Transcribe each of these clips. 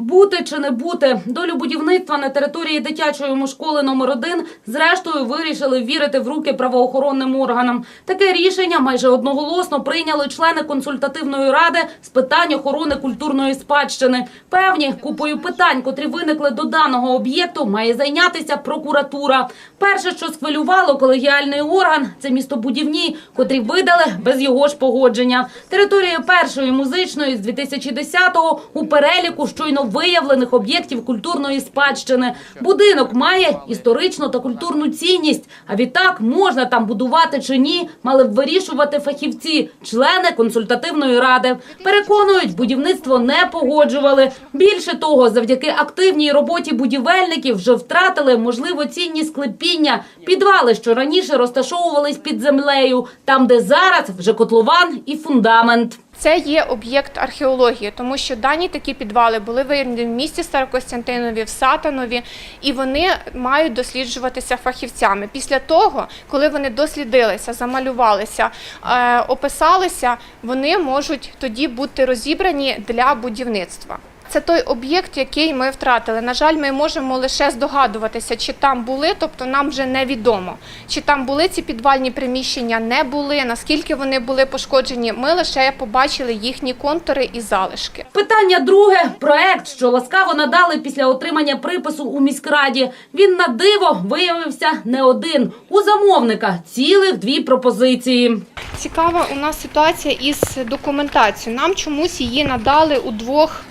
Бути чи не бути долю будівництва на території дитячої школи номер 1 зрештою вирішили вірити в руки правоохоронним органам. Таке рішення майже одноголосно прийняли члени консультативної ради з питань охорони культурної спадщини. Певні купою питань, котрі виникли до даного об'єкту, має зайнятися прокуратура. Перше, що схвилювало колегіальний орган, це містобудівні, котрі видали без його ж погодження. Територія першої музичної з 2010-го у переліку щойно виявлених об'єктів культурної спадщини. Будинок має історичну та культурну цінність. А відтак можна там будувати чи ні, мали б вирішувати фахівці, члени консультативної ради. Переконують, будівництво не погоджували. Більше того, завдяки активній роботі будівельників вже втратили можливо цінні склепіння, підвали, що раніше розташовувались під землею, там, де зараз вже котлован і фундамент. Це є об'єкт археології, тому що дані такі підвали були виявлені в місті Старокостянтинові, в Сатанові, і вони мають досліджуватися фахівцями. Після того, коли вони дослідилися, замалювалися, е, описалися, вони можуть тоді бути розібрані для будівництва. Це той об'єкт, який ми втратили. На жаль, ми можемо лише здогадуватися, чи там були, тобто нам вже невідомо, чи там були ці підвальні приміщення, не були, наскільки вони були пошкоджені. Ми лише побачили їхні контури і залишки. Питання друге. Проект, що ласкаво надали після отримання припису у міськраді. Він на диво виявився не один. У замовника цілих дві пропозиції. Цікава у нас ситуація із документацією. Нам чомусь її надали у двох.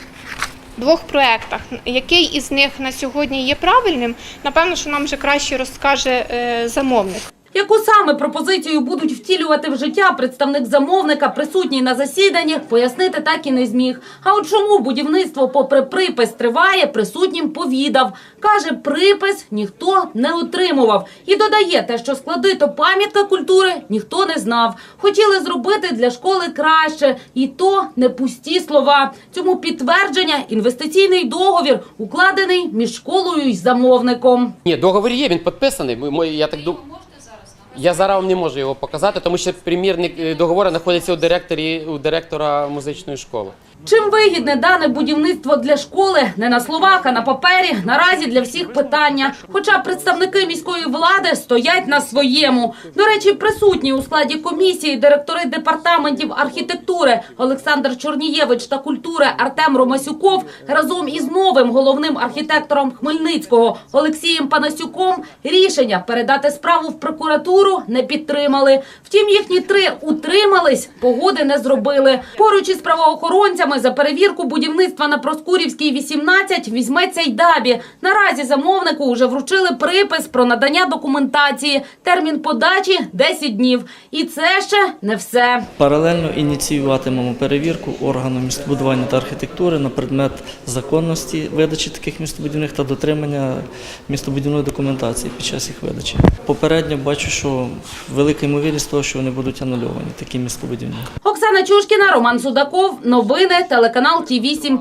Двох проєктах. Який із них на сьогодні є правильним, напевно, що нам вже краще розкаже е, замовник. Яку саме пропозицію будуть втілювати в життя представник замовника, присутній на засіданні, пояснити так і не зміг. А от чому будівництво, попри припис, триває, присутнім повідав. Каже, припис ніхто не отримував. І додає те, що склади то пам'ятка культури ніхто не знав. Хотіли зробити для школи краще, і то не пусті слова. Цьому підтвердження інвестиційний договір, укладений між школою і замовником. Ні, договір є, він підписаний. Ми- ми- Я так думаю. Я зараз вам не можу його показати, тому що примірник е, договору знаходиться у директорі у директора музичної школи. Чим вигідне дане будівництво для школи не на словах, а на папері наразі для всіх питання. Хоча представники міської влади стоять на своєму. До речі, присутні у складі комісії директори департаментів архітектури Олександр Чорнієвич та культури Артем Ромасюков разом із новим головним архітектором Хмельницького Олексієм Панасюком рішення передати справу в прокуратуру не підтримали. Втім, їхні три утримались, погоди не зробили. Поруч із правоохоронцями за перевірку будівництва на Проскурівській 18 візьметься й дабі. Наразі замовнику вже вручили припис про надання документації. Термін подачі 10 днів. І це ще не все. Паралельно ініціюватимемо перевірку органу містобудування та архітектури на предмет законності видачі таких містобудівних та дотримання містобудівної документації під час їх видачі. Попередньо бачу, що велика ймовірність того, що вони будуть анульовані, такі містобудівні. Оксана Чушкіна, Роман Судаков. Новини телеканал Ті 8